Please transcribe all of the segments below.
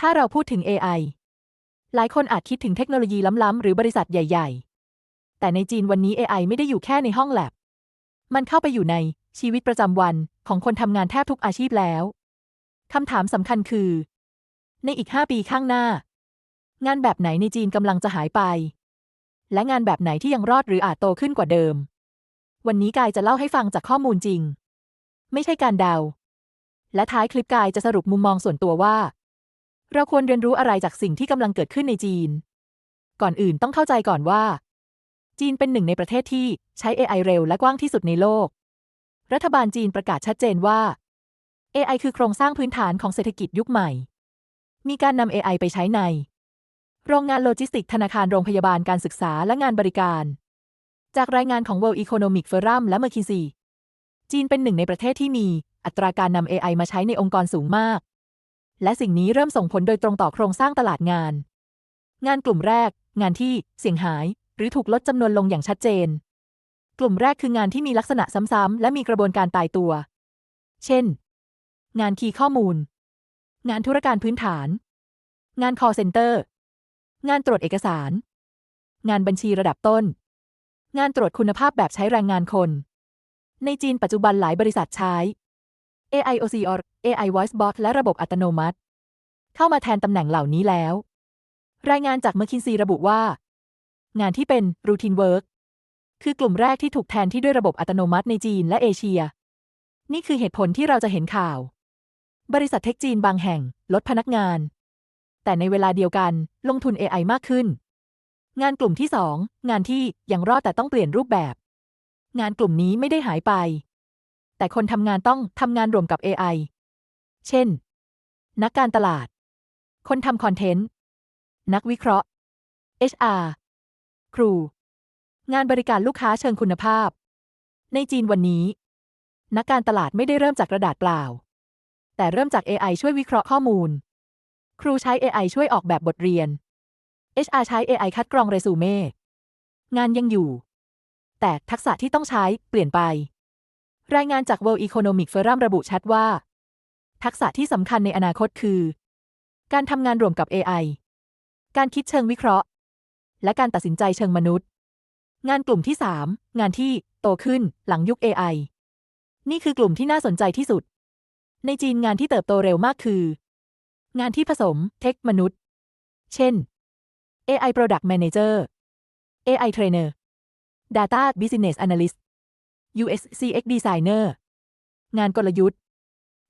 ถ้าเราพูดถึง AI หลายคนอาจคิดถึงเทคโนโลยีล้ำๆหรือบริษัทใหญ่ ๆ แต่ในจีนวันนี้ AI ไม่ได้อยู่แค่ในห้องแลบ มันเข้าไปอยู่ในชีวิตประจำวันของคนทำงานแทบทุกอาชีพแล้ว คำถามสำคัญคือ ในอีก 5 ปีข้างหน้า งานแบบไหนในจีนกำลังจะหายไป และงานแบบไหนที่ยังรอดหรืออาจโตขึ้นกว่าเดิม วันนี้กายจะเล่าให้ฟังจากข้อมูลจริง ไม่ใช่การเดา และท้ายคลิปกายจะสรุปมุมมองส่วนตัวว่า เราควรเรียนรู้อะไรจากสิ่งที่กำลังเกิดขึ้นในจีน ก่อนอื่นต้องเข้าใจก่อนว่า จีนเป็นหนึ่งในประเทศที่ใช้ AI เร็วและกว้างที่สุดในโลก รัฐบาลจีนประกาศชัดเจนว่า AI คือโครงสร้างพื้นฐานของเศรษฐกิจยุคใหม่ มีการนำ AI ไปใช้ใน โรงงานโลจิสติก ธนาคาร โรงพยาบาล การศึกษา และงานบริการ จากรายงานของ World Economic Forum และ McKinsey จีนเป็นหนึ่งในประเทศที่มีอัตราการนำ AI มาใช้ในองค์กรสูงมาก และสิ่งนี้เริ่มส่งผลโดยตรงต่อโครงสร้างตลาดงาน งานกลุ่มแรก งานที่เสี่ยงหาย หรือถูกลดจำนวนลงอย่างชัดเจน กลุ่มแรกคืองานที่มีลักษณะซ้ำๆและมีกระบวนการตายตัว เช่น งานคีย์ข้อมูล งานธุรการพื้นฐาน งาน call center งานตรวจเอกสาร งานบัญชีระดับต้น งานตรวจคุณภาพแบบใช้แรงงานคน ในจีนปัจจุบันหลายบริษัทใช้ AI OCR AI Voice Bot และระบบอัตโนมัติ เข้ามาแทนตำแหน่งเหล่านี้แล้ว รายงานจาก McKinsey ระบุว่า งานที่เป็น routine work คือกลุ่มแรกที่ถูกแทนที่ด้วยระบบอัตโนมัติในจีนและเอเชีย นี่คือเหตุผลที่เราจะเห็นข่าว บริษัทเทคจีนบางแห่งลดพนักงาน แต่ในเวลาเดียวกันลงทุน AI มากขึ้น งานกลุ่มที่สองงานที่ยังรอดแต่ต้องเปลี่ยนรูปแบบ งานกลุ่มนี้ไม่ได้หายไป แต่คนทำงานต้องทำงานรวมกับ AI เช่น นักการตลาด คนทำคอนเทนต์ นักวิเคราะห์ HR ครู งานบริการลูกค้าเชิงคุณภาพ ในจีนวันนี้ นักการตลาดไม่ได้เริ่มจากกระดาษเปล่า แต่เริ่มจาก AI ช่วยวิเคราะห์ข้อมูล ครูใช้ AI ช่วยออกแบบบทเรียน HR ใช้ AI คัดกรองเรซูเม่ งานยังอยู่ แต่ทักษะที่ต้องใช้เปลี่ยนไป รายงานจาก World Economic Forum ระบุชัดว่า ทักษะที่สำคัญในอนาคตคือ การทำงานรวมกับ AI การคิดเชิงวิเคราะห์ และการตัดสินใจเชิงมนุษย์ งานกลุ่มที่ 3 งานที่โตขึ้นหลังยุค AI นี่คือกลุ่มที่น่าสนใจที่สุด ในจีนงานที่เติบโตเร็วมากคือ งานที่ผสมเทคมนุษย์ เช่น AI Product Manager AI Trainer Data Business Analyst UX CX Designer งานกลยุทธ์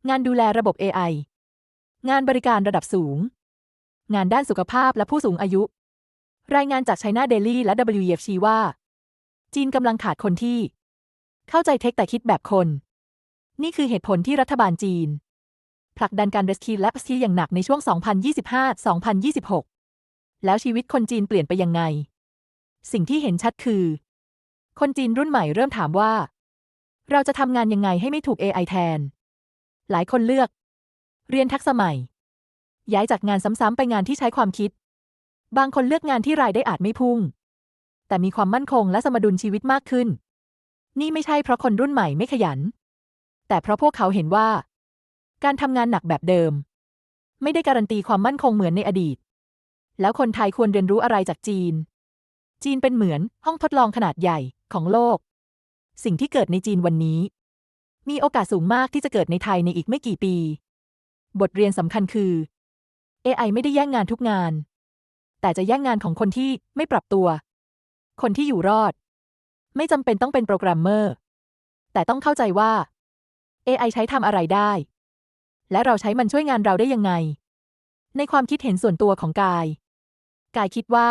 งานดูแลระบบ AI งานบริการระดับสูง งานด้านสุขภาพและผู้สูงอายุ รายงานจาก China Daily และ WEF ชี้ว่า จีนกำลังขาดคนที่ เข้าใจเทคแต่คิดแบบคน นี่คือเหตุผลที่รัฐบาลจีน ผลักดันการเรสคีและปสคีอย่างหนักในช่วง 2025-2026 แล้วชีวิตคนจีนเปลี่ยนไปยังไง สิ่งที่เห็นชัดคือ คนจีนรุ่นใหม่เริ่มถามว่า เราจะทำงานยังไงให้ไม่ถูก AI แทน หลายคนเลือก เรียนทักษะใหม่ ย้ายจากงานซ้ำๆไปงานที่ใช้ความคิด บางคนเลือกงานที่รายได้อาจไม่พุ่ง แต่มีความมั่นคงและสมดุลชีวิตมากขึ้น นี่ไม่ใช่เพราะคนรุ่นใหม่ไม่ขยัน แต่เพราะพวกเขาเห็นว่า การทำงานหนักแบบเดิม ไม่ได้การันตีความมั่นคงเหมือนในอดีต แล้วคนไทยควรเรียนรู้อะไรจากจีน จีนเป็นเหมือนห้องทดลองขนาดใหญ่ของโลก สิ่งที่เกิดในจีนวันนี้ มีโอกาสสูงมากที่จะเกิดในไทยในอีกไม่กี่ปี บทเรียนสำคัญคือ AI ไม่ได้แย่งงานทุกงาน แต่จะแย่งงานของคนที่ไม่ปรับตัว คนที่อยู่รอด ไม่จำเป็นต้องเป็นโปรแกรมเมอร์ แต่ต้องเข้าใจว่า AI ใช้ทำอะไรได้ และเราใช้มันช่วยงานเราได้ยังไง ในความคิดเห็นส่วนตัวของกาย กายคิดว่า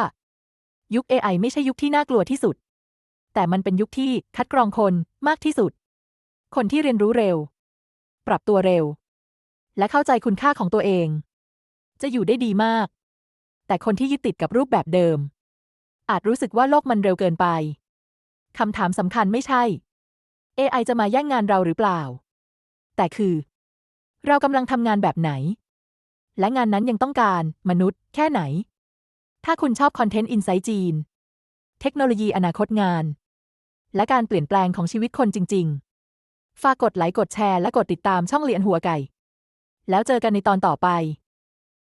ยุค AI ไม่ใช่ยุคที่น่ากลัวที่สุด แต่มันเป็นยุคที่คัดกรองคนมากที่สุด คนที่เรียนรู้เร็ว ปรับตัวเร็ว และเข้าใจคุณค่าของตัวเอง จะอยู่ได้ดีมาก แต่คนที่ยึดติดกับรูปแบบเดิม อาจรู้สึกว่าโลกมันเร็วเกินไปคำถามสำคัญไม่ใช่ AI จะมาแย่งงานเราหรือเปล่า แต่คือ เรากำลังทำงานแบบไหน และงานนั้นยังต้องการมนุษย์ แค่ไหน ถ้าคุณชอบคอนเทนต์อินไซต์จีน เทคโนโลยีอนาคตงาน และการเปลี่ยนแปลงของชีวิตคนจริง ๆ ฝากกดไลค์กดแชร์และกดติดตามช่องเลียนหัวไก่ แล้วเจอกันในตอนต่อไป